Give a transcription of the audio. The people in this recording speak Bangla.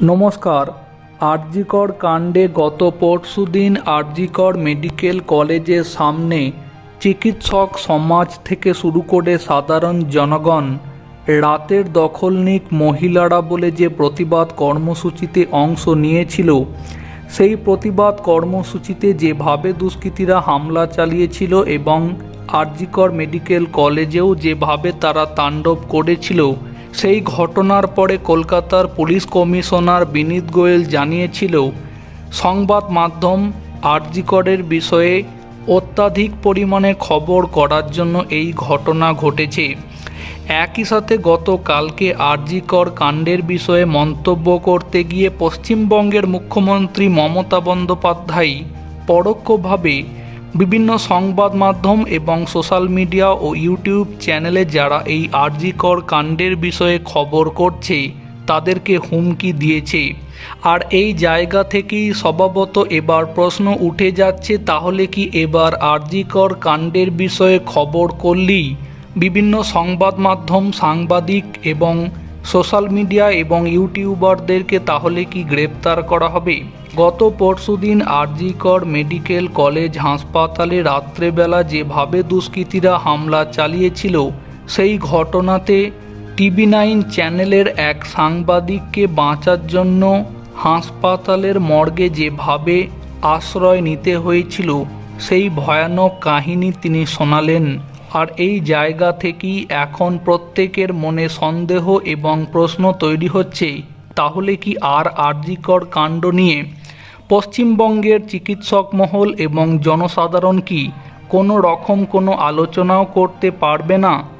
নমস্কার। আরজিকর কাণ্ডে গত পরশুদিন আরজিকর মেডিকেল কলেজের সামনে চিকিৎসক সমাজ থেকে শুরু করে সাধারণ জনগণ, রাতের দখলনিক মহিলারা বলে যে প্রতিবাদ কর্মসূচিতে অংশ নিয়েছিল, সেই প্রতিবাদ কর্মসূচিতে যেভাবে দুষ্কৃতীরা হামলা চালিয়েছিল এবং আরজিকর মেডিকেল কলেজেও যেভাবে তারা তাণ্ডব করেছিল সেই ঘটনার পরে কলকাতার পুলিশ কমিশনার বিনীত গোয়েল জানিয়েছিল সংবাদ মাধ্যম আরজিকরের বিষয়ে অত্যাধিক পরিমাণে খবর করার জন্য এই ঘটনা ঘটেছে। একই সাথে গতকালকে আরজিকর কাণ্ডের বিষয়ে মন্তব্য করতে গিয়ে পশ্চিমবঙ্গের মুখ্যমন্ত্রী মমতা বন্দ্যোপাধ্যায় পরোক্ষভাবে বিভিন্ন সংবাদ মাধ্যম এবং সোশ্যাল মিডিয়া ও ইউটিউব চ্যানেলে যারা এই আরজিকর কাণ্ডের বিষয়ে খবর করছে, তাদেরকে হুমকি দিয়েছে। আর এই জায়গা থেকেই স্বভাবত এবার প্রশ্ন উঠে যাচ্ছে, তাহলে কি এবার আরজিকর কাণ্ডের বিষয়ে খবর করলেই বিভিন্ন সংবাদ মাধ্যম, সাংবাদিক এবং সোশ্যাল মিডিয়া এবং ইউটিউবারদেরকে তাহলে কি গ্রেপ্তার করা হবে? গত পরশুদিন আরজিকর মেডিকেল কলেজ হাসপাতালে রাত্রেবেলা যেভাবে দুষ্কৃতীরা হামলা চালিয়েছিল, সেই ঘটনাতে টিভি নাইন চ্যানেলের এক সাংবাদিককে বাঁচার জন্য হাসপাতালের মর্গে যেভাবে আশ্রয় নিতে হয়েছিল, সেই ভয়ানক কাহিনী তিনি শোনালেন। আর এই জায়গা থেকেই এখন প্রত্যেকের মনে সন্দেহ এবং প্রশ্ন তৈরি হচ্ছে, তাহলে কি আর আরজিকর কাণ্ড নিয়ে? পশ্চিমবঙ্গের চিকিৎসক মহল এবং জনসাধারণ কি কোনো রকম কোনো আলোচনাও করতে পারবে না?